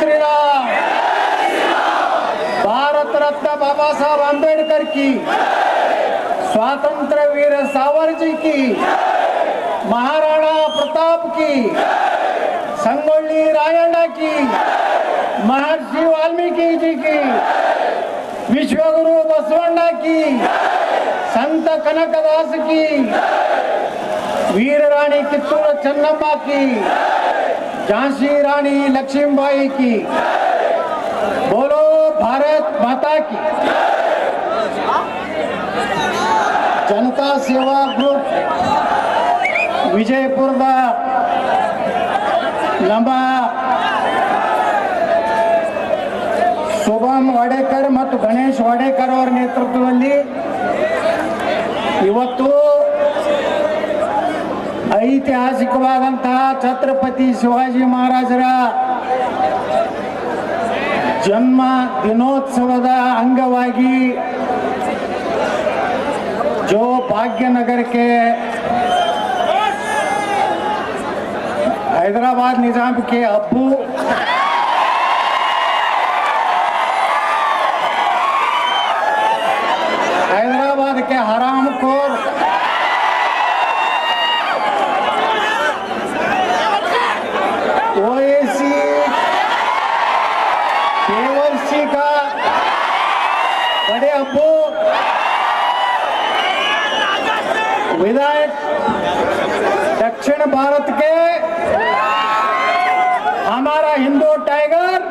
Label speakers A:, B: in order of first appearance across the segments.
A: శ్రీరామ్. భారతరత్న బాబాసాహెబ్ అంబేద్కర్కి స్వాతంత్ర వీర సావర్జీకి మహారాణా ప్రతాప్కి సంగొల్లి రాయణ కి మహర్షి వాల్మీకి జీకి విశ్వగురు బసవన్న కి సంత కనకదాస్కి వీరరాణి కిత్తూర చెన్నమ్మకి झांसी रानी लक्ष्मीबाई की बोलो भारत माता की ಜನತಾ ಸೇವಾ ಗ್ರೂಪ್ ವಿಜಯಪುರದ ನಮ್ಮ ಶುಭಂ ವಾಡೇಕರ್ ಮತ್ತು ಗಣೇಶ್ ವಾಡೇಕರ್ ಅವರ ನೇತೃತ್ವದಲ್ಲಿ ಇವತ್ತು ಐತಿಹಾಸಿಕವಾದಂತಹ ಛತ್ರಪತಿ ಶಿವಾಜಿ ಮಹಾರಾಜರ ಜನ್ಮ ದಿನೋತ್ಸವದ ಅಂಗವಾಗಿ ಜೋ ಭಾಗ್ಯನಗರಕ್ಕೆ ಹೈದರಾಬಾದ್ ನಿಜಾಮಕ್ಕೆ ಅಬ್ಬು विधायक दक्षिण भारत के हमारा हिंदू टाइगर,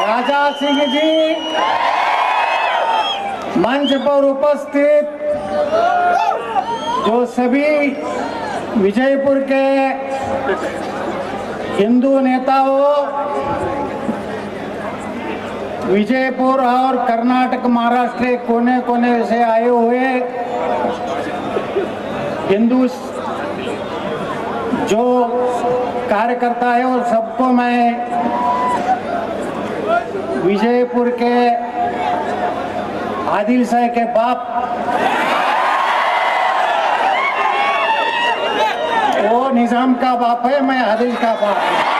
A: राजा सिंह जी मंच पर उपस्थित, जो सभी विजयपुर के हिंदू नेताओं, विजयपुर और कर्नाटक महाराष्ट्र कोने कोने से आए हुए हिंदू जो कार्यकर्ता है और सबको मैं विजयपुर के आदिल शाह के बाप वो निज़ाम का बाप है, मैं आदिल का बाप हूँ।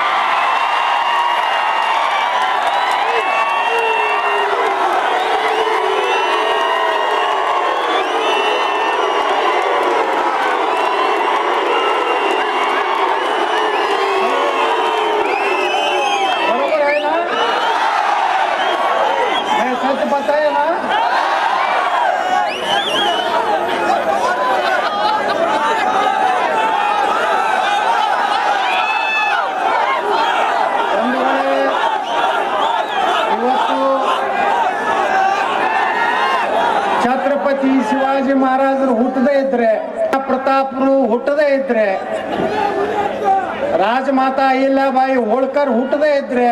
A: ರಾಜಮಾತಾ ಬಾಯಿ, ಹೋಳ್ಕರ್ ಹುಟ್ಟದೇ ಇದ್ರೆ.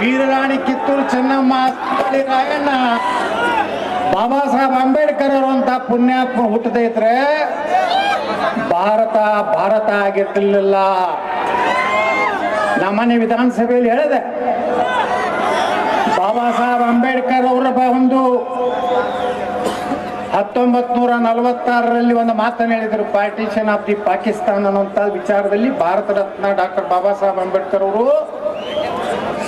A: ವೀರರಾಣಿ ಕಿತ್ತೂರು ಚೆನ್ನಮ್ಮ ರಾಯಣ್ಣ. ಬಾಬಾ ಸಾಹೇಬ್ ಅಂಬೇಡ್ಕರ್ ಅವರಂತ ಪುಣ್ಯಾತ್ಮ ಹುಟ್ಟದೇ ಇದ್ರೆ ಭಾರತ ಭಾರತ ಆಗಿರ್ತಿರ್ಲಿಲ್ಲ ನಮ್ಮನೆ ವಿಧಾನಸಭೆಯಲ್ಲಿ ಹೇಳಿದೆ. ಬಾಬಾ ಸಾಹೇಬ್ ಅಂಬೇಡ್ಕರ್ ಅವರ ಒಂದು ಹತ್ತೊಂಬತ್ ನೂರ ನಲವತ್ತಾರರಲ್ಲಿ ಒಂದು ಮಾತನ್ನು ಹೇಳಿದರು. ಪಾರ್ಟಿಷನ್ ಆಫ್ ದಿ ಪಾಕಿಸ್ತಾನ್ ಅನ್ನುವಂಥ ವಿಚಾರದಲ್ಲಿ ಭಾರತ ರತ್ನ ಡಾಕ್ಟರ್ ಬಾಬಾ ಸಾಹೇಬ್ ಅಂಬೇಡ್ಕರ್ ಅವರು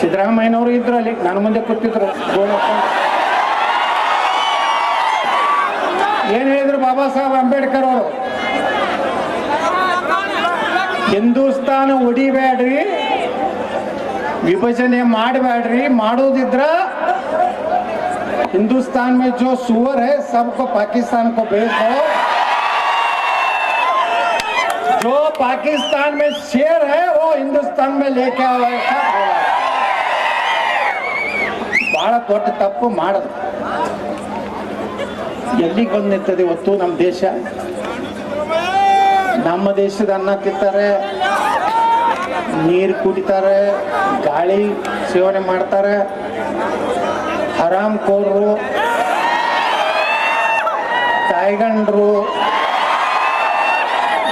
A: ಸಿದ್ದರಾಮಯ್ಯನವರು ಇದ್ರು ಅಲ್ಲಿ. ನನ್ನ ಮುಂದೆ ಕೂತಿದ್ರು. ಏನು ಹೇಳಿದ್ರು ಬಾಬಾ ಸಾಹೇಬ್ ಅಂಬೇಡ್ಕರ್ ಅವರು? ಹಿಂದೂಸ್ತಾನ ಒಡಿಬೇಡ್ರಿ ವಿಭಜನೆ ಮಾಡಬೇಡ್ರಿ, ಮಾಡೋದಿದ್ರ हिंदुस्तान में जो सुअर है सबको पाकिस्तान को भेज दो जो पाकिस्तान में शेर है वो हिंदुस्तान में लेके आओ ऐसा बोला ಬಹಳ ದೊಡ್ಡ ತಪ್ಪು ಮಾಡದು ಎಲ್ಲಿಗೆ ಬಂದು ನಿಂತದೆ ಇವತ್ತು ನಮ್ಮ ದೇಶ ನಮ್ಮ ದೇಶದ ಅನ್ನ ತಿಂತಾರೆ ನೀರು ಕುಡಿತಾರೆ ಗಾಳಿ ಸೇವನೆ ಮಾಡ್ತಾರೆ ಹರಾಮ್ ಕೋರ್ರು ತಾಯ್ಗಂಡ್ರು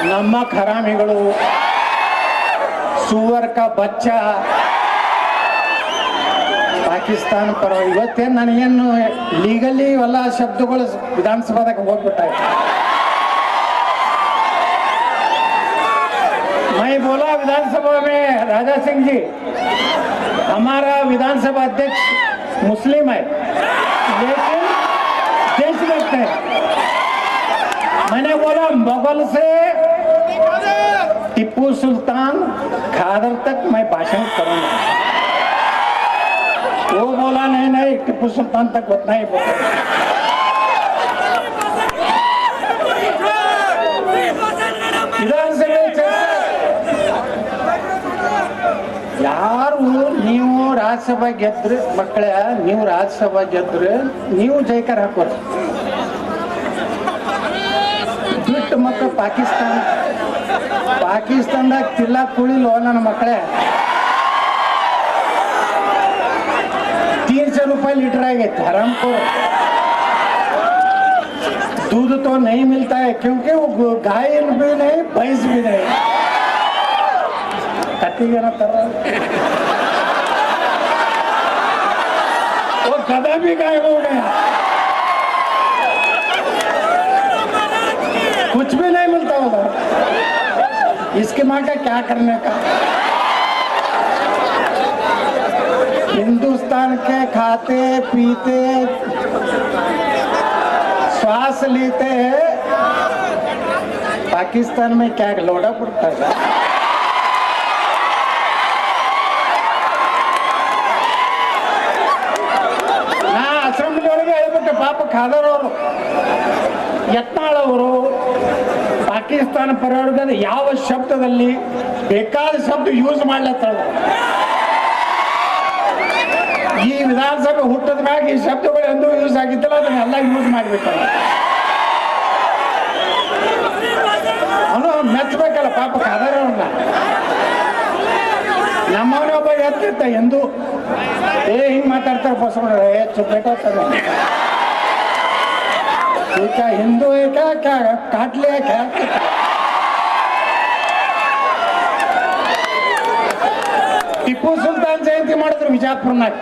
A: ನಮ್ಮ ಹರಾಮಿಗಳು ಸುವರ್ ಕಾ ಬಚ್ಚ ಪಾಕಿಸ್ತಾನ ಪರ ಇವತ್ತೇನು ನನಗೇನು ಲೀಗಲಿ ಇವೆಲ್ಲ ಶಬ್ದಗಳು ವಿಧಾನಸಭಾದಾಗ ಹೋಗ್ಬಿಟ್ಟಾಗ मैं बोला विधानसभा में राजा सिंह जी हमारा विधानसभा अध्यक्ष मुस्लिम है। लेकिन देशभक्त है। मैंने बोला मुगल से टिप्पू सुल्तान खादर तक मैं भाषण करूंगा। वो बोला नहीं नहीं टिप्पू सुल्तान तक उतना ही बोला। ರಾಜ್ಯಸಭಾ ಗೆದ್ರೆ ಮಕ್ಕಳ ನೀವು ರಾಜ್ಯಸಭಾ ಗೆದ್ರೆ ನೀವು ಜೈಕಾರ ಹಾಕೋರಿ ಬಿಟ್ಟು ಮಕ್ಕಳು ಪಾಕಿಸ್ತಾನ ಪಾಕಿಸ್ತಾನದಾಗ ತಿಲ್ಲ ಕುಳಿಲ್ವ ನನ್ನ ಮಕ್ಕಳೇ तीन सौ रुपए लीटर आएंगे धर्म को दूध तो नहीं मिलता है क्योंकि वो गो- गाय भी नहीं भैंस भी नहीं कट्टी ना कर वो गधा भी गायब हो गया। कुछ भी नहीं मिलता उधर। इसके माँ का क्या करने का? हिंदुस्तान के खाते, पीते, श्वास लेते हैं। पाकिस्तान में क्या लोड़ा पड़ता है? ಹೇಳ್ಬಿಟ್ಟೆ ಪಾಪ ಖಾದರ್ ಅವರು ಯತ್ನಾಳ್ ಅವರು ಪಾಕಿಸ್ತಾನ ಪರವರ್ಗದ ಯಾವ ಶಬ್ದದಲ್ಲಿ ಬೇಕಾದ ಶಬ್ದ ಯೂಸ್ ಮಾಡ್ಲತ್ತಾರ? ಈ ವಿಧಾನಸಭೆ ಹುಟ್ಟದ ಮ್ಯಾಗ ಈ ಶಬ್ದಗಳು ಎಂದು ಯೂಸ್ ಆಗಿದ್ದಲ್ಲ ಅದನ್ನೆಲ್ಲ ಯೂಸ್ ಮಾಡ್ಬೇಕು ಅವನು ಮೆಚ್ಚಬೇಕಲ್ಲ ಪಾಪ ಖಾದರವ್ರನ್ನ ನಮ್ಮವನೇ ಒಬ್ಬ ಎತ್ತಿತ್ತ ಎಂದು, ಏ, ಹಿಂಗ್ ಮಾತಾಡ್ತಾರೆ ಬಸವಣ್ಣ ಹೆಚ್ಚು ಚುಪ್ಪೇಟ ಈಗ ಹಿಂದೂ ಏಕ ಕ್ಯಾ- ಕಾಟ್ಲಿ ಏಕ ಟಿಪ್ಪು ಸುಲ್ತಾನ್ ಜಯಂತಿ ಮಾಡಿದ್ರು ವಿಜಾಪುರ್ನಾಗ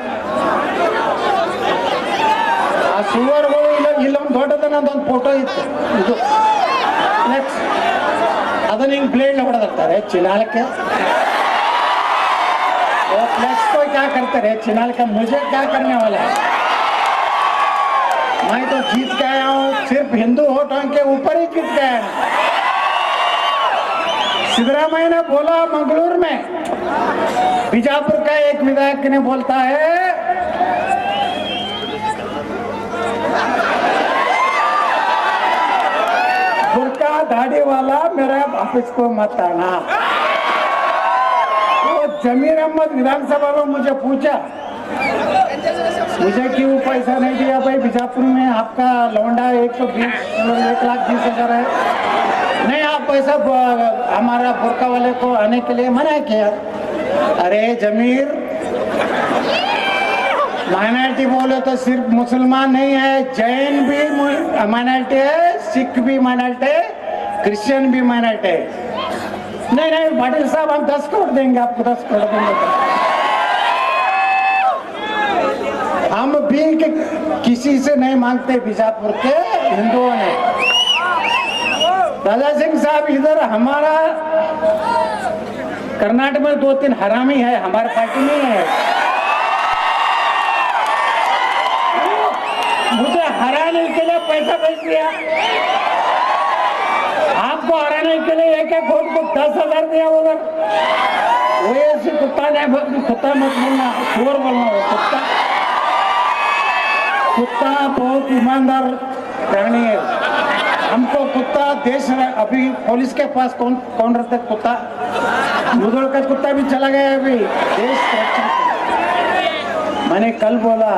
A: ಆ ಸುವರ್ಗಳು ಇಲ್ಲ ಇಲ್ಲೊಂದು ದೊಡ್ಡದನ್ನೊಂದು ಫೋಟೋ ಇತ್ತು ಇದು ನೆಕ್ಸ್ಟ್ ಅದನ್ನ ಹಿಂಗ್ ಬ್ಲೇಡ್ ಹೊಡೆದಿರ್ತಾರೆ ಚಿನಾಲಕ್ಕೆ वो फ्लेक्स को क्या करते रहे चिनाल मैं तो जीत आया हूँ, सिर्फ़ हिंदू वोटों के ऊपर ही जीत गया सिद्धरामैया ने बोला, मंगलूर में। बीजापुर का एक विधायक ने बोलता है, बुरका दाढ़ी वाला मेरा ऑफ़िस को मत आना। वो जमीर अहमद विधानसभा में मुझे पूछा मुझे क्यों पैसा नहीं दिया भाई। बीजापुर में आपका लौंडा एक सौ बीस, एक लाख बीस हज़ार है। नहीं, आप पैसा हमारा बुरका वाले को आने के लिए मना किया। अरे जमीर, माइनॉरिटी बोले तो सिर्फ़ मुसलमान नहीं है, जैन भी माइनॉरिटी है, सिख भी माइनॉरिटी है, क्रिश्चियन भी माइनॉरिटी है। नहीं नहीं पाटिल साहब, हम दस करोड़ देंगे, आपको दस करोड़ देंगे। हम भी कि- किसी से नहीं मांगते बीजापुर के हिंदुओं ने। दादा सिंह साहब, इधर हमारा कर्नाटक में दो तीन हरामी है, हमारे पार्टी में है मुझे हराने के लिए पैसा भेज दिया। आपको हराने के लिए एक एक वोट को दस हज़ार दिया उधर। वो ऐसे कुत्ता नहीं कुत्ता मत बोलना, चोर बोलना। कुत्ता बहुत ईमानदार प्राणी है। हमको कुत्ता देश र- अभी पुलिस के पास कौन कौन रहता है कुत्ता? मुदड़ का कुत्ता भी चला गया अभी। देश मैंने कल बोला,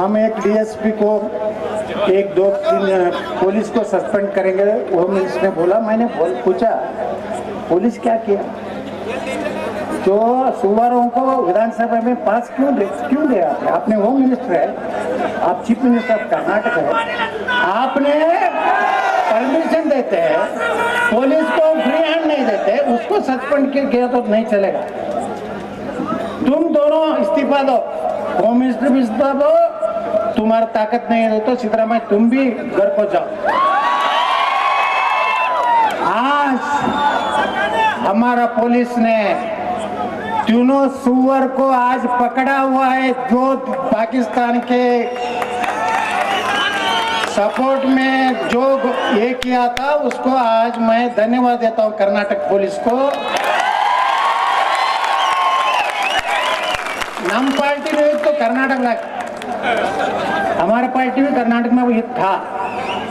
A: हम एक डीएसपी को एक, दो, तीन पुलिस को सस्पेंड करेंगे होम मिनिस्टर ने बोला, मैंने बोल, पूछा, पुलिस क्या किया? जो सुवारों को विधानसभा में पास क्यों दे क्यों दे आपने आपने होम मिनिस्टर है, आप चीफ मिनिस्टर ऑफ़ कर्नाटक है। आपने परमिशन देते हैं पुलिस को फ्री हैंड नहीं देते, उसको सस्पेंड किया तो नहीं चलेगा। तुम दोनों इस्तीफा दो, होम मिनिस्टर भी इस्तीफा दो, तुम्हारा ताकत नहीं है तो सिद्धरामैया, तुम भी घर को जाओ। आज हमारा पुलिस ने तीनों सुअर को आज पकड़ा हुआ है जो पाकिस्तान के सपोर्ट में जो ये किया था उसको आज मैं धन्यवाद देता हूँ कर्नाटक पुलिस को नम पार्टी में तो कर्नाटक हमारा पार्टी भी कर्नाटक में भी था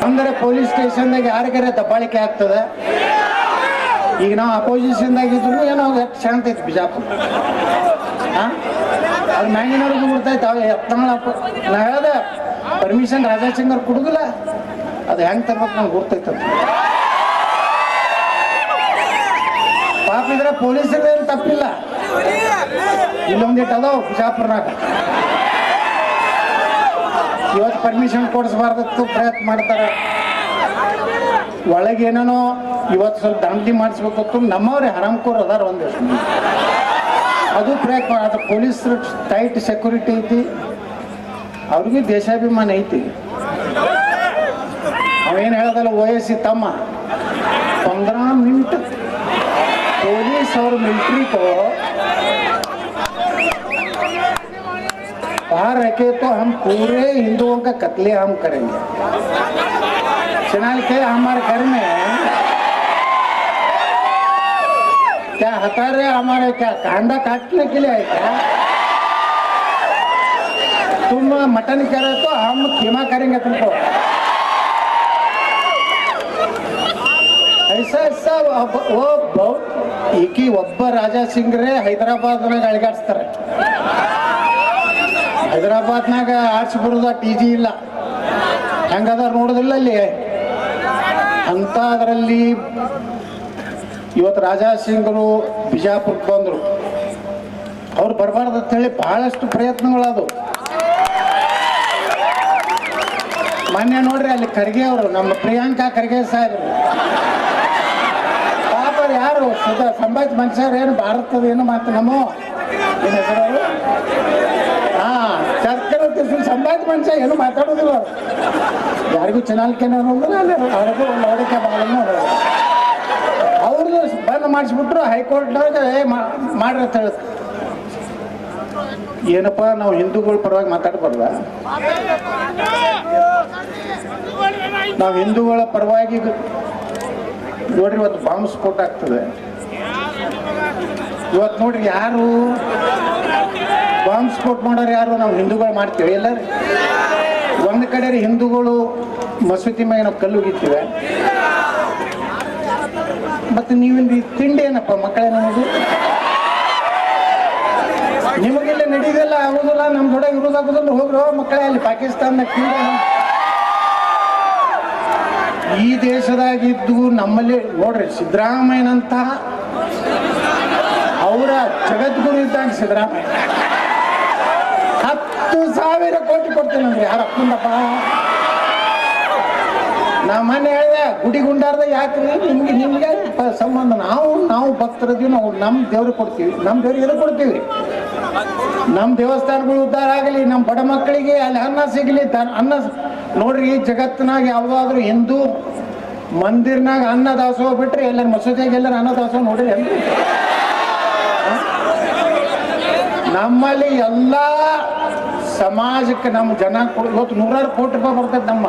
A: ಅಂದ್ರೆ ಪೊಲೀಸ್ ಸ್ಟೇಷನ್ದಾಗ ಯಾರಿಗಾರ ದಬ್ಬಾಳಿಕೆ ಆಗ್ತದೆ ಈಗ ನಾವು ಅಪೋಸಿಷನ್ದಾಗ ಇದ್ರು ಏನೋ ಎಷ್ಟು ಶಾಂತ ಐತಿ ಬಿಜಾಪುರ. ಅದು ಮ್ಯಾಂಗಿನವ್ರಿಗೆ ಬಿಡ್ತೈತೆ ಅವ್ರು ಎತ್ತಮಳ ನಾ ಹೇಳ್ದೆ ಪರ್ಮಿಷನ್ ರಾಜಾಸಿಂಗರ್ ಕೊಡುದಿಲ್ಲ. ಅದು ಹೆಂಗೆ ತರ್ಬೇಕು ನಂಗೆ ಗೊತ್ತೈತೆ ಅಂತ ಪಾಪ ಇದ್ರೆ ಪೊಲೀಸರದೇನು ತಪ್ಪಿಲ್ಲ. ಇಲ್ಲೊಂದಿಟ್ಟು ಅದಾವ ಬಿಜಾಪುರ್ನಾಗ. ಇವತ್ತು ಪರ್ಮಿಷನ್ ಕೊಡಿಸ್ಬಾರ್ದತ್ತು, ಪ್ರಯತ್ನ ಮಾಡ್ತಾರೆ. ಒಳಗೆ ಏನೇನೋ ಇವತ್ತು ಸ್ವಲ್ಪ ದಾಂಧಲಿ ಮಾಡಿಸ್ಬೇಕತ್ತು ನಮ್ಮವ್ರೆ ಹರಾಮ್ಕೋರ್ ಅದಾರ ಒಂದಿಷ್ಟು ಅದು ಪ್ರಯತ್ನ ಅದು ಪೊಲೀಸರು ಟೈಟ್ ಸೆಕ್ಯೂರಿಟಿ ಐತಿ ಅವ್ರಿಗೂ ದೇಶಾಭಿಮಾನ ಐತಿ ಅವೇನು ಹೇಳ್ದಲ್ಲ ವಯಸ್ಸಿ ತಮ್ಮ पंद्रह मिनट पुलिस और मिलिट्री को बाहर रखे तो हम पूरे हिंदुओं का कत्लेआम करेंगे चनाल के हमारे घर में क्या हथारे हमारे क्या कांदा काटने के लिए है क्या तुम मटन करे तो हम खीमा करेंगे तुमको ऐसा ऐसा ಒಬ್ಬ- ಓ ಬಹು- ಈಕಿ ಒಬ್ಬ ರಾಜಾ ಸಿಂಗ್ರೆ ಹೈದರಾಬಾದ್ನಾಗ ಅಳಿಗಾಡ್ಸ್ತಾರೆ ಹೈದರಾಬಾದ್ನಾಗ ಆರ್ಟ್ಸ್ ಬರೋದ ಟಿ ಜಿ ಇಲ್ಲ ಹೆಂಗದಾರ ನೋಡೋದಿಲ್ಲ ಅಲ್ಲಿ ಅಂತ ಅದರಲ್ಲಿ ಇವತ್ತು ರಾಜಾ ಸಿಂಗ್ರು ಬಿಜಾಪುರಕ್ಕೆ ಬಂದರು. ಅವ್ರು ಬರಬಾರ್ದು ಅಂತೇಳಿ ಬಹಳಷ್ಟು ಪ್ರಯತ್ನಗಳದು ಮೊನ್ನೆ ನೋಡ್ರಿ ಅಲ್ಲಿ ಖರ್ಗೆ ಅವರು, ನಮ್ಮ ಪ್ರಿಯಾಂಕಾ ಖರ್ಗೆ ಸಾಹೇಬ್ರು. ಪಾಪ ಯಾರು? ಸದಾ ಸಂಭಾಜ್ ಮನುಷ್ಯರು ಏನು? ಭಾರತದ ಏನು ಮಾತು ನಮ್ಮ? ಹೆಸರು? ಹಾ ಚರ್ಕರತ್ತೆ ಸಂಭಾಜ್ ಮನುಷ್ಯ ಏನು ಮಾತಾಡೋದಿಲ್ಲ. ಯಾರಿಗೂ ಚೆನ್ನಾಗಿ ಅಲ್ಲಿ ಅವ್ರಿಗೂ ಅವ್ರದ್ದು ಬಂದ್ ಮಾಡಿಸ್ಬಿಟ್ರು ಹೈಕೋರ್ಟ್ನಾಗ ಮಾಡ್ರಿ ಅಂತ ಹೇಳುತ್ತೆ ಏನಪ್ಪ, ನಾವು ಹಿಂದೂಗಳ ಪರವಾಗಿ ಮಾತಾಡ್ಬಾರ್ದ? ನಾವು ಹಿಂದೂಗಳ ಪರವಾಗಿ ನೋಡ್ರಿ, ಇವತ್ತು ಬಾಂಬ್ ಸ್ಫೋಟ ಆಗ್ತದೆ. ಇವತ್ತು ನೋಡ್ರಿ, ಯಾರು ಬಾಂಬ್ ಸ್ಫೋಟ ಮಾಡೋರು ಯಾರು? ನಾವು ಹಿಂದೂಗಳು ಮಾಡ್ತೀವಿ, ಎಲ್ಲರೂ. ಒಂದು ಕಡೆ ಹಿಂದೂಗಳು ಮಸೂತಿ ಮೇಲೆ ನಾವು ಕಲ್ಲು ಮತ್ತೆ ನೀವಿಂದ ಈ ತಿಂಡಿ ಏನಪ್ಪ ಮಕ್ಕಳೇ ನಮಗೆ ನಿಮಗೆಲ್ಲ ನಡೀದಲ್ಲ ಆಗುದಿಲ್ಲ ನಮ್ಮ ದೊಡ್ಡ ಇರೋದಾಗುದಿಲ್ಲ ಹೋಗ್ರೋ ಮಕ್ಕಳೇ ಅಲ್ಲಿ ಪಾಕಿಸ್ತಾನ ಈ ದೇಶದಾಗಿದ್ದು ನಮ್ಮಲ್ಲಿ ನೋಡ್ರಿ ಸಿದ್ದರಾಮಯ್ಯನಂತ ಅವರ ಜಗದ್ಗುರು ಇದ್ದಾಗ ಸಿದ್ದರಾಮಯ್ಯ. ಹತ್ತು ಸಾವಿರ ಕೋಟಿ ಕೊಡ್ತೇನೆ ಅಂದ್ರೆ ಯಾರು ಅಪ್ಪಂದಪ್ಪ ನಾ ಮೊನ್ನೆ ಹೇಳಿದೆ ಗುಡಿ ಗುಂಡಾರ್ದ ಯಾಕ್ರಿ ನಿಮ್ಗೆ ನಿಮ್ಗೆ ಸಂಬಂಧ ನಾವು ನಾವು ಭಕ್ತರದೀವಿ ನಾವು ನಮ್ಮ ದೇವ್ರಿಗೆ ಕೊಡ್ತೀವಿ. ನಮ್ಮ ದೇವ್ರಿಗೆ ಎದಕ್ಕೆ ಕೊಡ್ತೀವಿ? ನಮ್ಮ ದೇವಸ್ಥಾನಗಳು ಉದ್ಧಾರ ಆಗಲಿ ನಮ್ಮ ಬಡ ಮಕ್ಕಳಿಗೆ ಅಲ್ಲಿ ಅನ್ನ ಸಿಗಲಿ ಅನ್ನ ನೋಡ್ರಿ, ಜಗತ್ತಿನಾಗ ಯಾವುದಾದ್ರೂ ಹಿಂದೂ ಮಂದಿರ್ನಾಗ ಅನ್ನ ದಾಸೋಹ ಬಿಟ್ರೆ ಎಲ್ಲರ ಮಸೂದಿಯಾಗ ಎಲ್ಲರ ಅನ್ನ ದಾಸೋಹ ನೋಡ್ರಿ ನಮ್ಮಲ್ಲಿ ಎಲ್ಲ ಸಮಾಜಕ್ಕೆ ನಮ್ಮ ಜನ ಇವತ್ತು ನೂರಾರು ಕೋಟಿ ರೂಪಾಯಿ ಬರ್ತದೆ ನಮ್ಮ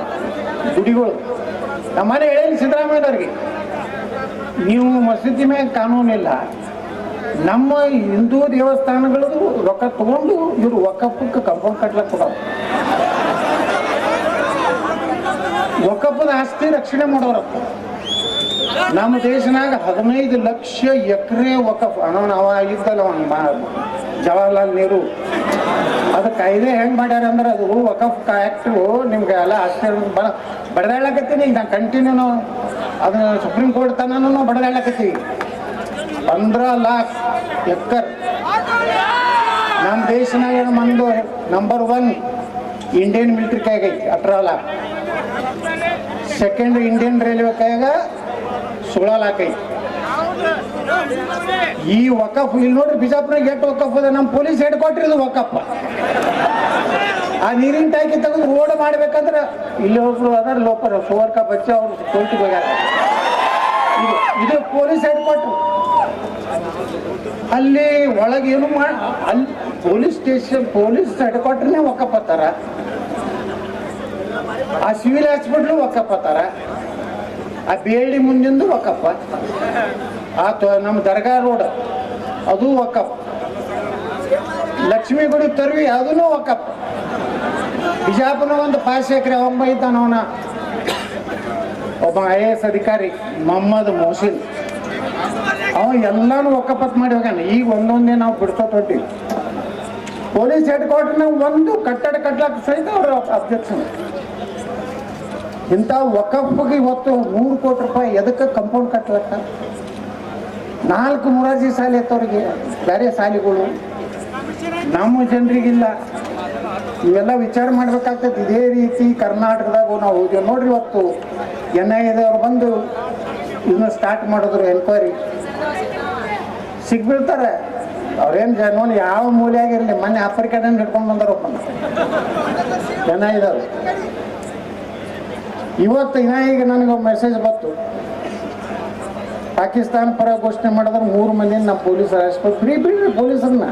A: ಗುಡಿಗಳು. ನಮ್ಮನೆ ಹೇಳಿ ಸಿದ್ದರಾಮಯ್ಯವ್ರಿಗೆ ನೀವು ಮಸೀದಿ ಮ್ಯಾಗ ಕಾನೂನಿಲ್ಲ ನಮ್ಮ ಹಿಂದೂ ದೇವಸ್ಥಾನಗಳದು ರೊಕ್ಕ ತಗೊಂಡು ಇವರು ಒಕ್ಕಪ್ಪಕ್ಕೆ ಕಂಪೌಂಡ್ ಕಟ್ಲಕ್ಕೆ ಕೊಡೋ ಒಕ್ಕಪ್ಪದ ಆಸ್ತಿ ರಕ್ಷಣೆ ಮಾಡೋರಪ್ಪ. ನಮ್ಮ ದೇಶನಾಗ ಹದಿನೈದು ಲಕ್ಷ ಎಕರೆ ಒಕ್ಕಪ್ಪ. ಅವ ಇದ್ದಲ್ಲ ಜವಾಹರ್ಲಾಲ್ ನೆಹರು. ಅದು ಕಾಯ್ದೆ ಹೆಂಗ್ ಮಾಡ್ಯಾರ ಅಂದ್ರೆ ಅದು ವಕಫ್ ಆಕ್ಟು ನಿಮ್ಗೆ ಎಲ್ಲ ಅಷ್ಟೇ ಬಡ ಬಡದಾಡ್ಲಕತ್ತೀನಿ. ಈಗ ನಾನು ಕಂಟಿನ್ಯೂನು ಅದನ್ನ ಸುಪ್ರೀಂ ಕೋರ್ಟ್ ತನೂ ಬಡದಾಡ್ಲಕತ್ತೀವಿ. ಪಂದ್ರ ಲಾಕ್ ಎಕ್ಕರ್. ನಮ್ಮ ದೇಶನಾಗ ಮಂದು ನಂಬರ್ ಒನ್ ಇಂಡಿಯನ್ ಮಿಲಿಟರಿ ಕೈಗೈತಿ ಅಠರ ಲಾಕ್ ಸೆಕೆಂಡ್ ಇಂಡಿಯನ್ ರೈಲ್ವೆ ಕೈಯಾಗ ಸೋಳ ಲಾಕ್ ಐತಿ. ಈ ವಕಫ್, ಇಲ್ಲಿ ನೋಡ್ರಿ ಬಿಜಾಪುರ ಎಷ್ಟು ವಕಫ್ ಅದ ನಮ್ಮ ಪೊಲೀಸ್ ಹೆಡ್ ಕ್ವಾರ್ಟರ್ ಇದು ವಕಫ್. ಆ ನೀರಿನ ಟ್ಯಾಂಕಿ ತೆಗೆದು ರೋಡ್ ಮಾಡ್ಬೇಕಂದ್ರೆ ಇಲ್ಲಿ ಒಬ್ರು ಅದಾರ, ಲೋಪರ್, ಸುವರ್ಕ ಬಚ್ಚ ಅವ್ರು ಕೋರ್ಟಿಗೆ ಹೋಗ್ಯಾರ. ಇದು ಪೊಲೀಸ್ ಹೆಡ್ ಕ್ವಾರ್ಟರ್ ಅಲ್ಲಿ ಒಳಗೆ ಏನು ಮಾಡ ಅಲ್ಲಿ ಪೊಲೀಸ್ ಸ್ಟೇಷನ್, ಪೊಲೀಸ್ ಹೆಡ್ ಕ್ವಾರ್ಟರ್ನೇ ವಕಪ್ ಅತ್ತಾರ. ಆ ಸಿವಿಲ್ ಹಾಸ್ಪಿಟ್ಲು ಒಕ್ಕಪ್ಪತ್ತಾರ ಆ ಬಿ ಆ ಡಿ ಮುಂದಿಂದು ವಕಫ. ಆ ತ- ನಮ್ಮ ದರ್ಗಾ ರೋಡ್. ಅದು ವಕಫ್. ಲಕ್ಷ್ಮೀ ಗುಡಿ ತರ್ವಿ ಅದೂ ವಕಫ್. ಬಿಜಾಪುರ ಒಂದು ಪಾಸ್ ಎಕರೆ ಒಬ್ಬ ಇದ್ದಾನ ಅವನ. ಒಬ್ಬ ಐ ಎ ಎಸ್ ಅಧಿಕಾರಿ, ಮೊಹಮ್ಮದ್ ಮೊಹಸಿನ್. ಅವ ಎಲ್ಲಾನು ಒಕ್ಕಪತ್ ಮಾಡಿ ಹೋಗ್ಯಾನ. ಈಗ ಒಂದೊಂದೇ ನಾವು ಬಿಡ್ಸೋತ ಹೊಂಟಿವಿ. ಪೊಲೀಸ್ ಹೆಡ್ ಕ್ವಾರ್ಟರ್ನಾಗ ಒಂದು ಕಟ್ಟಡ ಕಟ್ಲಕ್ಕೆ ಸಹಿತ ಅವ್ರ ಅಬ್ಜೆಕ್ಷನ್ ಇಂಥ ಒಕ್ಕಪ್ಪಗೆ ಇವತ್ತು ನೂರು ಕೋಟಿ ರೂಪಾಯಿ ಎದಕ್ಕೆ ಕಂಪೌಂಡ್ ಕಟ್ಲಕ್ಕ? ನಾಲ್ಕು ಮುರಾಜಿ ಶಾಲೆ ಇತ್ತವ್ರಿಗೆ ಬೇರೆ ಶಾಲೆಗಳು. ನಮ್ಮ ಜನರಿಗಿಲ್ಲ. ಇವೆಲ್ಲ ವಿಚಾರ ಮಾಡ್ಬೇಕಾಗ್ತದೆ. ಇದೇ ರೀತಿ ಕರ್ನಾಟಕದಾಗ ನಾವು ಹೋಗಿ ನೋಡ್ರಿ ಇವತ್ತು ಎನ್ ಐ ಎದವ್ರು ಬಂದು ಇದನ್ನ ಸ್ಟಾರ್ಟ್ ಮಾಡಿದ್ರು ಎನ್ಕ್ವೈರಿ ಸಿಗ್ಬಿಡ್ತಾರೆ. ಅವ್ರೇನು ನೋಡಿ ಯಾವ ಮೂಲೆಯಾಗಿರಲಿ ಮೊನ್ನೆ ಆಫ್ರಿಕಾದಿಂದ ಹಿಡ್ಕೊಂಡು ಬಂದಾರ ಒಬ್ಬನ ಎನ್ ಐ ಇದಾವೆ ಇವತ್ತು ಇನ್ನ ಈಗ ನನಗೆ ಮೆಸೇಜ್ ಬಂತು. ಪಾಕಿಸ್ತಾನ ಪರ ಘೋಷಣೆ ಮಾಡಿದ್ರೆ ಮೂರು ಮಂದಿ ನಮ್ಮ ಪೊಲೀಸ್ ಅರೆಸ್ಟ್ ಫ್ರೀ ಬಿಡ್ರಿ ಪೊಲೀಸರನ್ನ.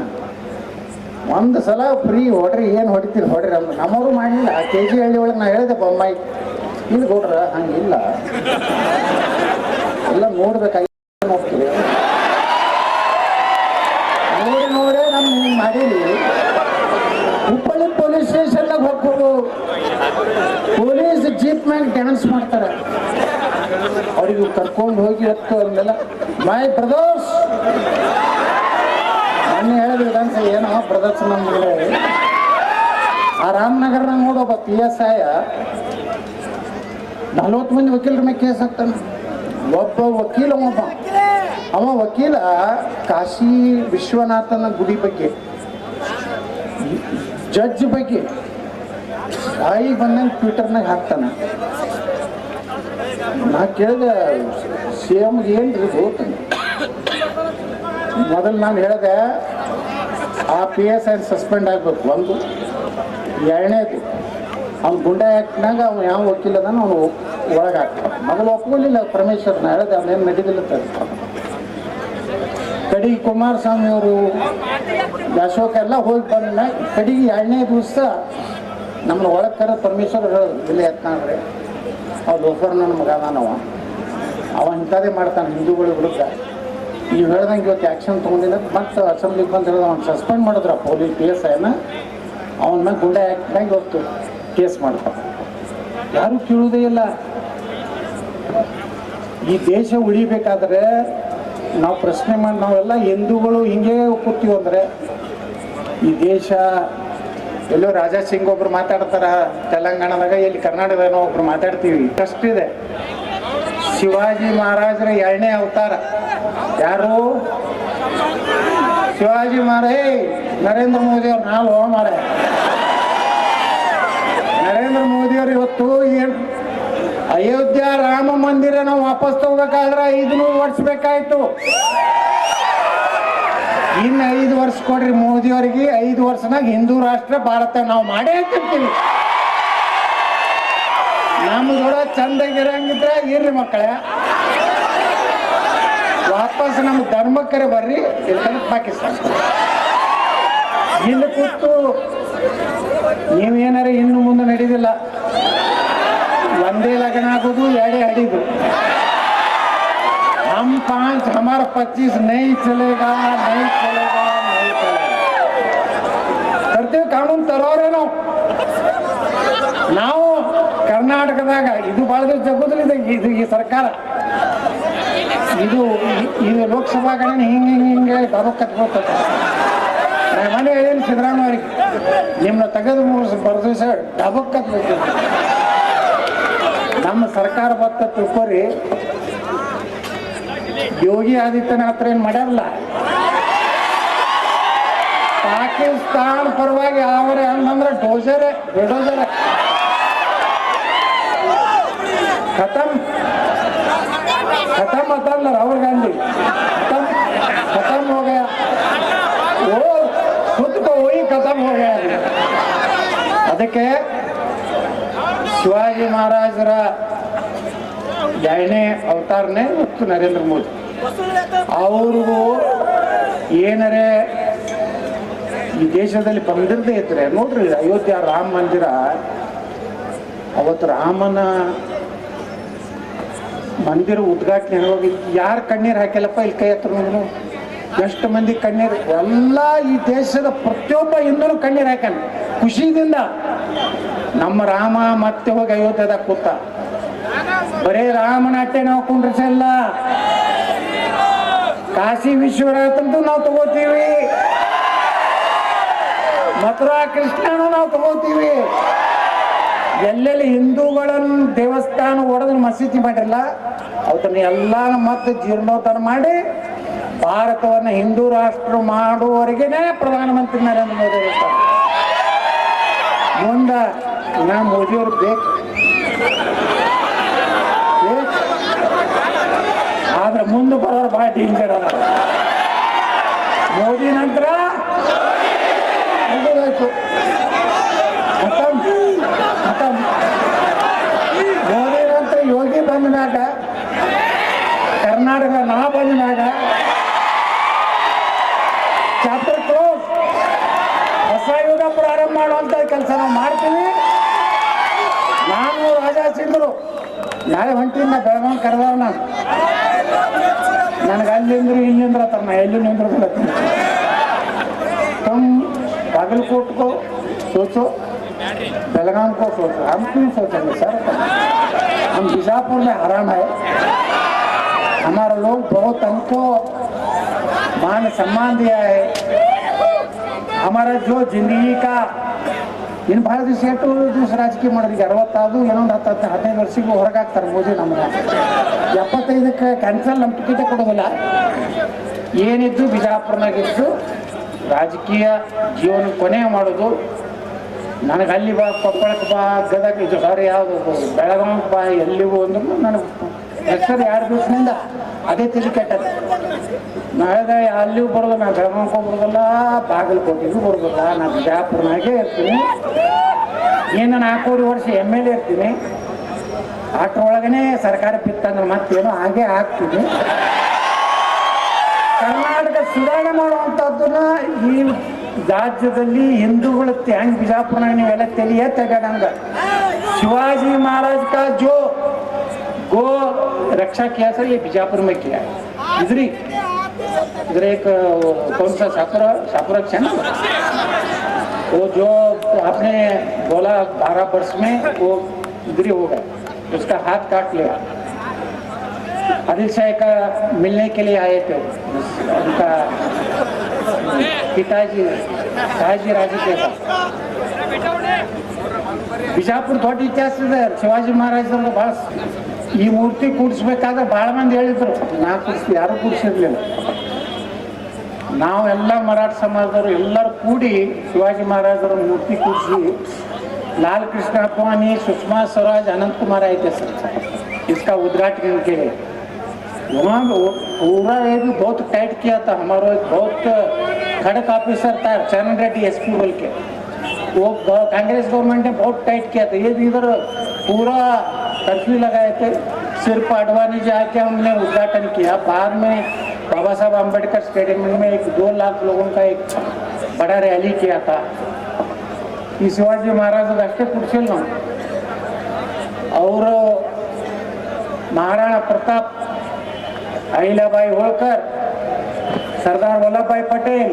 A: ಒಂದು ಸಲ ಫ್ರೀ ಹೊಡ್ರಿ, ಏನು ಹೊಡಿತೀರಿ ಹೊಡ್ರಿ ಅಂದ್ರೆ. ನಮ್ಮವರು ಮಾಡಲಿಲ್ಲ ಆ ಕೆ ಜಿ ಹಳ್ಳಿ ಒಳಗೆ ನಾ ಹೇಳಿದೆ, ಬೊಮ್ಮಾಯಿ. ಇಲ್ಲಿ ಕೊಡ್ರ ಹಂಗಿಲ್ಲ. ಎಲ್ಲ ನೋಡ್ಬೇಕಾಗಿ ನೋಡ್ತೀವಿ. ನೋಡಿ, ನೋಡೇ ನಮ್ಮ ಹಿಂಗೆ ಮಾಡೀರಿ. ಹುಬ್ಬಳ್ಳಿ ಪೊಲೀಸ್ ಸ್ಟೇಷನ್ದಾಗ ಹೋಗ್ಬೋದು. ಪೊಲೀಸ್ ಜೀಪ್ ಮ್ಯಾಗ ಡ್ಯಾನ್ಸ್ ಮಾಡ್ತಾರೆ. ಅವ್ರಿಗೆ ಕರ್ಕೊಂಡು ಹೋಗಿ ಹೊತ್ತು ಮೈ ಬ್ರದರ್ಸ್ ನನ್ನ ಹೇಳಿದ್ರೆ ವಿಧಾನಸಭೆ ಏನೋ ಪ್ರದರ್ಶನ ನಮ್ಗೆ ಆ ರಾಮನಗರನ ನೋಡೋಬ್ಬ ಪಿ ಎಸ್ ಐ ನಲ್ವತ್ತು ಮಂದಿ ವಕೀಲರ ಮೇಲೆ ಕೇಸ್ ಹಾಕ್ತಾನೆ. ಒಬ್ಬ ವಕೀಲ, ಒಬ್ಬ. ಅವ ವಕೀಲ ಕಾಶಿ ವಿಶ್ವನಾಥನ ಗುಡಿ ಬಗ್ಗೆ, ಜಡ್ಜ್ ಬಗ್ಗೆ, ತಾಯಿ ಬಂದಂಗೆ ಟ್ವಿಟರ್ನಾಗ ಹಾಕ್ತಾನೆ. ನಾ ಕೇಳಿದೆ ಸಿ ಎಮ್ಗೆ ಏನು ಗೊತ್ತಂಗೆ ಮೊದಲು ನಾನು ಹೇಳಿದೆ, ಆ ಪಿ ಎಸ್ ಐ ಸಸ್ಪೆಂಡ್ ಆಗಬೇಕು, ಒಂದು. ಎರಡನೇದು, ಅವ್ನು ಗುಂಡೆ ಆ್ಯಕ್ಟ್ನಾಗ ಅವ್ನು ಯಾವ ವಕೀಲ ಅದಾನ ಅವನು ಒಳಗೆ ಹಾಕ್ತಾನೆ. ಮೊದಲು ಒಪ್ಕೊಳ್ಳಿಲ್ಲ ಪರಮೇಶ್ವರ್ ನಾ ಹೇಳಿದೆ ಅವನೇನು ನಡೀದಿಲ್ಲ ಕಡಿಗೆ ಕುಮಾರಸ್ವಾಮಿ ಅವರು, ಅಶೋಕ ಎಲ್ಲ ಹೋಗಿ ಬಂದ ಕಡಿಗೆ ಎರಡನೇ ದಿವಸ ನಮ್ಮನ್ನ ಒಳಗೆ ಕರೆ ಪರಮೇಶ್ವರ್ ಹೇಳೋದು, ಇಲ್ಲಿ ಎತ್ಕೊಂಡ್ರೆ ದೋಸರ ನನ್ನ ಮಗ ಅದಾನವ. ಅವ ಇಂಥದೇ ಮಾಡ್ತಾನೆ, ಹಿಂದೂಗಳು ವಿರುದ್ಧ ನೀವು ಹೇಳ್ದಂಗೆ ಇವತ್ತು ಆ್ಯಕ್ಷನ್ ತೊಗೊಂಡಿಲ್ಲ ಮತ್ತೆ ಅಸೆಂಬ್ಲಿಗೆ ಬಂದು ಹೇಳಿದ ಅವ್ನು ಸಸ್ಪೆಂಡ್ ಮಾಡಿದ್ರು, ಆ ಪೊಲೀಸ್ ಪಿ ಎಸ್ ಐನ ಅವನ ಮ್ಯಾಗ ಗುಂಡೆ ಆ್ಯಕ್ಟ್ನಾಗ ಇವತ್ತು ಕೇಸ್ ಮಾಡ್ತಾರೆ ಯಾರೂ ಕೇಳುವುದೇ ಇಲ್ಲ. ಈ ದೇಶ ಉಳಿಬೇಕಾದ್ರೆ ನಾವು ಪ್ರಶ್ನೆ ಮಾಡಿ, ನಾವೆಲ್ಲ ಹಿಂದೂಗಳು ಹಿಂಗೆ ಒಪ್ಪುತ್ತೀವಂದ್ರೆ ಈ ದೇಶ ಎಲ್ಲೋ ರಾಜಾ ಸಿಂಗ್ ಒಬ್ರು ಮಾತಾಡ್ತಾರ, ತೆಲಂಗಾಣದಾಗ ಇಲ್ಲಿ ಕರ್ನಾಟಕದಾಗ ಒಬ್ರು ಮಾತಾಡ್ತೀವಿ. ಇದೆ ಶಿವಾಜಿ ಮಹಾರಾಜರ ಎರಡನೇ ಅವತಾರ. ಯಾರು? ಶಿವಾಜಿ ಮಾರೇ ನರೇಂದ್ರ ಮೋದಿ ಅವ್ರು, ನಾವು ಮಾರ ನರೇಂದ್ರ ಮೋದಿ ಅವ್ರು ಇವತ್ತು ಏನು ಅಯೋಧ್ಯ ರಾಮ ಮಂದಿರ ನಾವು ವಾಪಸ್ ತಗೋಬೇಕಾದ್ರೆ ಐದುನೂರು ವರ್ಷ ಬೇಕಾಯ್ತು. ಇನ್ನು ಐದು ವರ್ಷ ಕೊಡ್ರಿ ಮೋದಿ ಅವರಿಗೆ, ಐದು ವರ್ಷನಾಗ ಹಿಂದೂ ರಾಷ್ಟ್ರ ಭಾರತ ನಾವು ಮಾಡೇ ಅಂತಿರ್ತೀವಿ ನಮ್ದೊಳ ಚಂದಾಗಿರಂಗಿದ್ರೆ ಇರ್ರಿ ಮಕ್ಕಳೇ. ವಾಪಸ್ ನಮ್ಮ ಧರ್ಮಕ್ಕರೆ ಬರ್ರಿ ಪಾಕಿಸ್ತಾನ. ಇಲ್ಲಿ ಕೂತು ನೀವೇನಾರ ಇನ್ನು ಮುಂದೆ ನಡೀದಿಲ್ಲ. ಒಂದೇ ಲಗ್ನ ಆಗೋದು, ಎರಡೇ ಹಡಿದು. हम पांच हमारा पच्चीस नहीं चलेगा नहीं चलेगा नहीं चलेगा ತರ್ತೀವಿ ಕಾನೂನು ತರೋರೇ ನಾವು ನಾವು ಕರ್ನಾಟಕದಾಗ ಇದು ಭಾಳ ದಿವಸ ಜಗೋದಿಲ್ಲ ಇದು ಇದು ಈ ಸರ್ಕಾರ ಇದು ಇ- ಇದು ಲೋಕಸಭಾ ಗಣನೆ ಹಿಂಗೆ ಹಿಂಗೆ ಹಿಂಗೆ ಬರೋ ಕತ್ಕೋತದೆ ನಾನು ಮನೆ ಹೇಳೀನಿ ಸಿದ್ದರಾಮಯ್ಯ ಅವ್ರಿಗೆ ನಿಮ್ಮನ್ನ ತೆಗೆದು ಮುಗಿಸಿ ಬರ್ದು ಸರ್ ಡಬಕ್ಕತ್ಬೇಕು ನಮ್ಮ ಸರ್ಕಾರ ಬತ್ತ ತಿಳ್ಕೊರಿ ಯೋಗಿ ಆದಿತ್ಯನಾಥ್ ಏನ್ ಮಾಡ್ಯಾರಲ್ಲ? ಪಾಕಿಸ್ತಾನ ಪರವಾಗಿ ಅವರೇ ಅಂತಂದ್ರೆ ಡೋಸರೆ ಬಿಡೋಸರೆ ಕತಮ್ ಖತಮ್ ಅಂತಂದ್ರೆ ರಾಹುಲ್ ಗಾಂಧಿ. ಖತಮ್ ಖತಮ್ ಹೋಗ ಓ, ಕುತ್ಕೋ ಹೋಗಿ ಖತಮ್ ಹೋಗ ಅದಕ್ಕೆ ಶಿವಾಜಿ ಮಹಾರಾಜರ ಎರಡನೇ ಅವತಾರನೇ ಮತ್ತು ನರೇಂದ್ರ ಮೋದಿ. ಅವ್ರಿಗೂ ಏನರೇ ಈ ದೇಶದಲ್ಲಿ ಬಂದಿರದೇ ಇದ್ರೆ, ನೋಡ್ರಿ ಅಯೋಧ್ಯ ರಾಮ ಮಂದಿರ, ಅವತ್ತು ರಾಮನ ಮಂದಿರ ಉದ್ಘಾಟನೆ ಹೋಗಿ ಯಾರು ಕಣ್ಣೀರು ಹಾಕಿಲ್ಲಪ್ಪ ಇಲ್ಲಿ ಕೈ ಹತ್ರ ಎಷ್ಟು ಮಂದಿ ಕಣ್ಣೀರು, ಎಲ್ಲ ಈ ದೇಶದ ಪ್ರತಿಯೊಬ್ಬ ಹಿಂದೂ ಕಣ್ಣೀರು ಹಾಕ್ಯಾನ, ಖುಷಿದಿಂದ. ನಮ್ಮ ರಾಮ ಮತ್ತೆ ಹೋಗಿ ಅಯೋಧ್ಯದಾಗ ಕೂತ, ಬರೇ ರಾಮನಾಟ್ಯ ನಾವು ಕುಂಡ್ರಿಸಲ್ಲ. ಕಾಶಿ ವಿಶ್ವನಾಥ್ ಅಂತೂ ನಾವು ತಗೋತೀವಿ. ಮಥುರಾ ಕೃಷ್ಣನು ನಾವು ತಗೋತೀವಿ. ಎಲ್ಲೆಲ್ಲಿ ಹಿಂದೂಗಳನ್ನು ದೇವಸ್ಥಾನ ಹೊಡೆದು ಮಸೀದಿ ಮಾಡಿರಲ್ಲ, ಅವತ್ತನ್ನ ಎಲ್ಲ ಮತ್ತೆ ಜೀರ್ಣೋದ್ಧಾರ ಮಾಡಿ ಭಾರತವನ್ನು ಹಿಂದೂ ರಾಷ್ಟ್ರ ಮಾಡುವವರೆಗೇನೆ ಪ್ರಧಾನಮಂತ್ರಿ ನರೇಂದ್ರ ಮೋದಿ ಇರ್ತಾರೆ ಮುಂದ ನಾ ಮೋದಿಯವ್ರು ಬೇಕು. ಮುಂದೆ ಬರೋರು ಭಾಳ ಡೇಂಜರ್ ಅದ ಮೋದಿ ನಂತರ? ಮುಗಿದೋಯ್ತು ಮೋದಿ ನಂತರ ಯೋಗಿ ಬಂದ ಮ್ಯಾಗ ಕರ್ನಾಟಕ ನಾ ಬಂದ ಮ್ಯಾಗ ಚಾಪ್ಟರ್ ಕ್ಲೋಸ್ ಹೊಸ ಯುಗ ಪ್ರಾರಂಭ ಮಾಡುವಂತ ಕೆಲಸ ನಾವು ಮಾಡ್ತೀವಿ ನಾನು ರಾಜಾ ಸಿಂಧರು ನಾಳೆ ಹೊಂಟಿನ ಬೆಳಗಾವಿ ಕರೆದವ್ ನಾನು. ನನಗೆ ಅಲ್ಲಿಂದ್ರು ಇಲ್ಲಿಂದ್ರ ತಮ್ಮ ಎಲ್ಲಿ ನಿಂದ್ರು तुम बागलकोट को सोचो बेलगाम को सोचो हम क्यों सोचेंगे सर हम बीजापुर में हराम है हमारा लोग बहुत हमको मान सम्मान दिया है हमारा जो जिंदगी का ಇನ್ನು ಭಾಳ ದಿವಸ ಎಷ್ಟು ದಿವಸ ರಾಜಕೀಯ ಮಾಡೋರಿಗೆ ಅರವತ್ತಾದ್ರು ಏನೊಂದು ಹತ್ತು ಹತ್ತು ಹದಿನೈದು ವರ್ಷಕ್ಕೆ ಹೊರಗೆ ಹಾಕ್ತಾರೆ ಮೋದಿ ನಮ್ಗೆ ಎಪ್ಪತ್ತೈದಕ್ಕೆ ಕ್ಯಾನ್ಸಲ್ ನಮ್ಮ ಟಿಕೆಟೇ ಕೊಡೋದಿಲ್ಲ ಏನಿದ್ದು ಬಿಜಾಪುರನಾಗಿದ್ದು ರಾಜಕೀಯ ಜೀವನ ಕೊನೆ ಮಾಡೋದು. ನನಗೆ ಅಲ್ಲಿ ಬಾ, ಕೊಪ್ಪಳಕ್ಕೆ ಬಾ, ಗದಗ, ಇದು ಸಾರಿ ಯಾವುದು, ಬೆಳಗಾವಿಗೆ ಬಾ, ಎಲ್ಲಿಗೂ ಅಂದ್ರೂ ನನಗೆ ಹೆಸರು ಎರಡು ದಿವಸದಿಂದ ಅದೇ ತಿಳಿ ಕೆಟ್ಟದ್ದು. ನಾಳೆ ಅಲ್ಲಿಯೂ ಬರೋಲ್ಲ, ನಾ ಬೆಳಗಾವಿಗೆ ಬರೋದಲ್ಲ ಬಾಗಲಕೋಟೆಗೂ ಬರೋದಲ್ಲ ನಾ ಬಿಜಾಪುರನಾಗೆ ಇರ್ತೀನಿ. ಏನು ನಾಲ್ಕೂವರೆ ವರ್ಷ ಎಂ ಎಲ್ ಎ ಇರ್ತೀನಿ. ಅಷ್ಟರೊಳಗನೆ ಸರ್ಕಾರ ಬಿತ್ತಂದ್ರೆ ಮತ್ತೇನು ಹಾಗೆ ಆಗ್ತೀನಿ. ಕರ್ನಾಟಕ ಸುಧಾರಣೆ ಮಾಡುವಂಥದ್ದನ್ನ ಈ ರಾಜ್ಯದಲ್ಲಿ ಹಿಂದೂಗಳ ತ್ಯಾಂಗ್ ಬಿಜಾಪುರನಾಗ ನೀವೆಲ್ಲ ತಲೆ ಎತ್ತಬೇಡ ಶಿವಾಜಿ ಮಹಾರಾಜ್ ಕಾ ಜೋ. गो रक्षा किया सर ये बीजापुर में किया है इधर ही इधर एक वो, कौन सा शापुरा शापुरा है ना वो जो आपने बोला बारह वर्ष में वो इधर ही हो गया उसका हाथ काट लिया आदिल शाह का मिलने के लिए आए थे उनका पिताजी शाहजी राजे के साथ ಬಿಜಾಪುರ ದೊಡ್ಡ ಇತಿಹಾಸ ಇದೆ ಶಿವಾಜಿ ಮಹಾರಾಜರು ಭಾಳ ಈ ಮೂರ್ತಿ ಕೂಡಿಸ್ಬೇಕಾದ್ರೆ ಭಾಳ ಮಂದಿ ಹೇಳಿದ್ರು ನಾ ಕೂಡಿಸಿ ಯಾರು ಕೂಡಿಸಿರ್ಲಿಲ್ಲ ನಾವೆಲ್ಲ ಮರಾಠ ಸಮಾಜದವರು ಎಲ್ಲರೂ ಕೂಡಿ ಶಿವಾಜಿ ಮಹಾರಾಜರ ಮೂರ್ತಿ ಕೂಡಿಸಿ लाल कृष्ण अडवाणी सुषमा स्वराज अनंत कुमार आए थे सर इसका उद्घाटन के लिए वहाँ वो पूरा ये भी बहुत टाइट किया था हमारा एक बहुत खड़क ऑफिसर था चरण रेड्डी एस पी बोल के वो ग- कांग्रेस गवर्नमेंट ने बहुत टाइट किया था ये भी इधर पूरा कर्फ्यू लगाए थे सिर्फ अडवाणी जी आके हमने उद्घाटन किया बाद में बाबा साहब अम्बेडकर स्टेडियम में एक दो लाख लोगों का एक बड़ा रैली किया था ಈ ಶಿವಾಜಿ ಮಹಾರಾಜದ ಅಷ್ಟೇ ಕುಡ್ಸಿಲ್ಲ ನಾವು ಅವರು ಮಹಾರಾಣಾ ಪ್ರತಾಪ್ ಅಹಿಲಾಬಾಯಿ ಹೋಳ್ಕರ್ ಸರ್ದಾರ್ ವಲ್ಲಭಭಾಯಿ ಪಟೇಲ್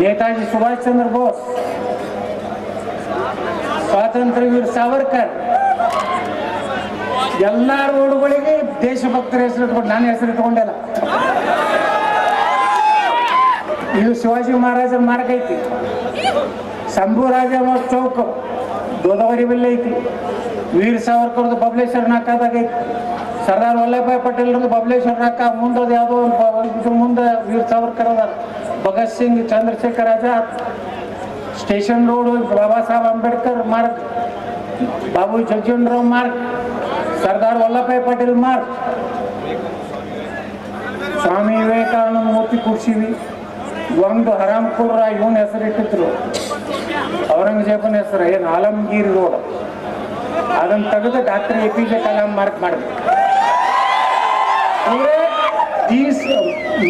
A: ನೇತಾಜಿ ಸುಭಾಷ್ ಚಂದ್ರ ಬೋಸ್ ಸ್ವಾತಂತ್ರ್ಯ ವೀರ ಸಾವರ್ಕರ್ ಎಲ್ಲ ರೋಡ್ಗಳಿಗೆ ದೇಶಭಕ್ತರ ಹೆಸರು ಇಟ್ಕೊಂಡು ನಾನು ಹೆಸರು ಇಟ್ಕೊಂಡೆಲ್ಲ ಇದು ಶಿವಾಜಿ ಮಹಾರಾಜರ ಮಾರ್ಗ ಐತಿ. ಸಂಭೂರಾಜ ಚೌಕ್ ಗೋದಾವರಿ ಬಲ್ಲಿ ಐತಿ. ವೀರ್ ಸಾವರ್ಕರ್ದು ಬಬಲೇಶ್ವರ ನಾಕಾದಾಗ ಐತಿ. ಸರ್ದಾರ್ ವಲ್ಲಭಾಯ್ ಪಟೇಲ್ರದ್ದು ಬಬಲೇಶ್ವರ ನಾಕ ಮುಂದೆ ಅದು ಯಾವುದೋ ಒಂದು ಮುಂದೆ ವೀರ ಸಾವರ್ಕರ್ ಅದ ಭಗತ್ ಸಿಂಗ್, ಚಂದ್ರಶೇಖರ್ ಆಜಾದ್, ಸ್ಟೇಷನ್ ರೋಡ್, ಬಾಬಾ ಸಾಹೇಬ್ ಅಂಬೇಡ್ಕರ್ ಮಾರ್ಗ್, ಬಾಬು ಜಗಜೀವನರಾವ್ ಮಾರ್ಗ್. ಸರ್ದಾರ್ ವಲ್ಲಭಾಯ್ ಪಟೇಲ್ ಮಾರ್ಕ್ ಸ್ವಾಮಿ ವಿವೇಕಾನಂದ ಮೂರ್ತಿ ಕೂರ್ಸಿವಿ. ಒಂದು ಹರಾಮ್ಪುರ ಇವನ್ ಹೆಸರು ಇಟ್ಟಿದ್ರು ಔರಂಗಜೇಬನ ಹೆಸರು, ಏನು ಆಲಂಗೀರ್ ರೋಡ್. ಅದನ್ನು ತೆಗೆದು doctor A P J Kalam mark ಮಾಡಿದ್ರು.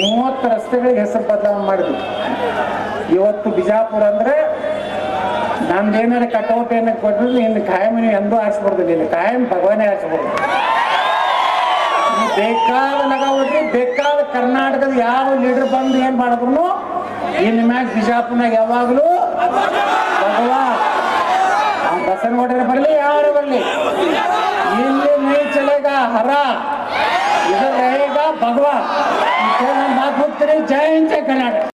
A: ಮೂವತ್ತು ರಸ್ತೆಗಳಿಗೆ ಹೆಸರು ಬದಲಾವಣೆ ಮಾಡಿದ್ವಿ ಇವತ್ತು ಬಿಜಾಪುರ ಅಂದ್ರೆ ನಮ್ದೇನಾರ ಏನಾರ ಕಟೌಟ್ ಏನಕ್ಕೆ ಕೊಟ್ಟರು ಇನ್ನು ಕಾಯಂ ನೀವು ಎಂದೂ ಹಾಕ್ಸ್ಬಾರ್ದು ಇಲ್ಲಿ ಕಾಯಂ ಭಗವಾನೇ ಹಾಕ್ಸ್ಬಾರ್ದು ಬೇಕಾದ ಲಗ ಹೋಗಿ ಬೇಕಾದ ಕರ್ನಾಟಕದ ಯಾವ ಲೀಡರ್ ಬಂದು ಏನು ಮಾಡಿದ್ರು ಇನ್ನು ಮ್ಯಾಚ್ ಬಿಜಾಪುರ್ನಾಗ ಯಾವಾಗಲೂ ಭಗವಾ ಬಸನಗೌಡರ ಬರಲಿ, ಯಾರು ಬರಲಿ. ಇಲ್ಲಿ ನೀ ಚಲೇಗ ಹರ, ಇದರ ಭಗವಾ ಮಾತು ಹೋಗ್ತೀರಿ ಜೈ ಕರ್ನಾಟಕ.